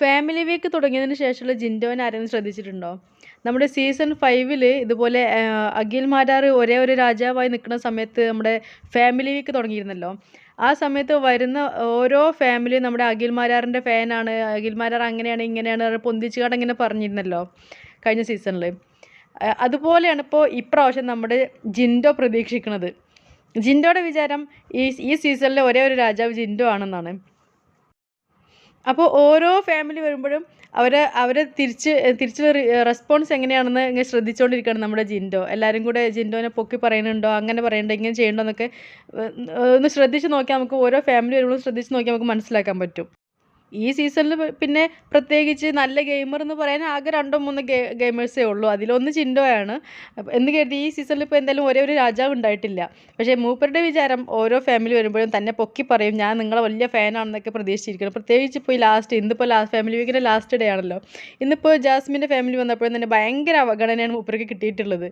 Family week തുടങ്ങിയതിന് ശേഷമുള്ള ജിൻഡോനെ ആരെങ്കിലും ശ്രദ്ധിച്ചിട്ടുണ്ടോ? നമ്മുടെ സീസൺ ഫൈവിൽ ഇതുപോലെ അഖിൽ മാരാർ ഒരേ ഒരു രാജാവായി നിൽക്കുന്ന സമയത്ത് നമ്മുടെ ഫാമിലി വീക്ക് തുടങ്ങിയിരുന്നല്ലോ. ആ സമയത്ത് വരുന്ന ഓരോ ഫാമിലിയും നമ്മുടെ അഖിൽ മാരാറിന്റെ ഫാനാണ് അഖിൽ മാരാർ അങ്ങനെയാണ് ഇങ്ങനെയാണ് പൊന്തിച്ചുകാട് ഇങ്ങനെ പറഞ്ഞിരുന്നല്ലോ കഴിഞ്ഞ സീസണിൽ അതുപോലെയാണ് ഇപ്പോൾ ഇപ്രാവശ്യം നമ്മുടെ ജിൻഡോ പ്രതീക്ഷിക്കുന്നത്. ജിൻഡോയുടെ വിചാരം ഈ ഈ സീസണിലെ ഒരേ ഒരു രാജാവ് ജിൻഡോ ആണെന്നാണ്. അപ്പോൾ ഓരോ ഫാമിലി വരുമ്പോഴും അവർ അവരെ തിരിച്ച് തിരിച്ചുള്ള റെസ്പോൺസ് എങ്ങനെയാണെന്ന് ഇങ്ങനെ ശ്രദ്ധിച്ചുകൊണ്ടിരിക്കുകയാണ് നമ്മുടെ ജിൻഡോ. എല്ലാവരും കൂടെ ജിൻഡോനെ പൊക്കി പറയുന്നുണ്ടോ അങ്ങനെ പറയണ്ടോ ഇങ്ങനെ ചെയ്യണ്ടോ എന്നൊക്കെ ഒന്ന് ശ്രദ്ധിച്ച് നോക്കിയാൽ നമുക്ക് ഓരോ ഫാമിലി വരുമ്പോഴും ശ്രദ്ധിച്ച് നോക്കിയാൽ നമുക്ക് മനസ്സിലാക്കാൻ പറ്റും. ഈ സീസണിൽ പിന്നെ പ്രത്യേകിച്ച് നല്ല ഗെയിമർ എന്ന് പറയാൻ ആകെ രണ്ടോ മൂന്ന് ഗെ ഗെയിമേഴ്സേ ഉള്ളൂ. അതിലൊന്ന് ചിൻഡോയാണ്. എന്ന് കരുതി ഈ സീസണിൽ ഇപ്പോൾ എന്തായാലും ഒരേ ഒരു രാജാവ് ഉണ്ടായിട്ടില്ല. പക്ഷേ മൂപ്പരുടെ വിചാരം ഓരോ ഫാമിലി വരുമ്പോഴും തന്നെ പൊക്കി പറയും ഞാൻ നിങ്ങളെ വലിയ ഫാനാണെന്നൊക്കെ പ്രതീക്ഷിച്ചിരിക്കണം പ്രത്യേകിച്ച് ഇപ്പോൾ ഈ ലാസ്റ്റ് ഇന്നിപ്പോൾ ലാസ്റ്റ് ഫാമിലി വീക്കിന്റെ ലാസ്റ്റ് ഡേ ആണല്ലോ. ഇന്നിപ്പോൾ ജാസ്മിന്റെ ഫാമിലി വന്നപ്പോഴും തന്നെ ഭയങ്കര അവഗണനയാണ് മൂപ്പർക്ക് കിട്ടിയിട്ടുള്ളത്.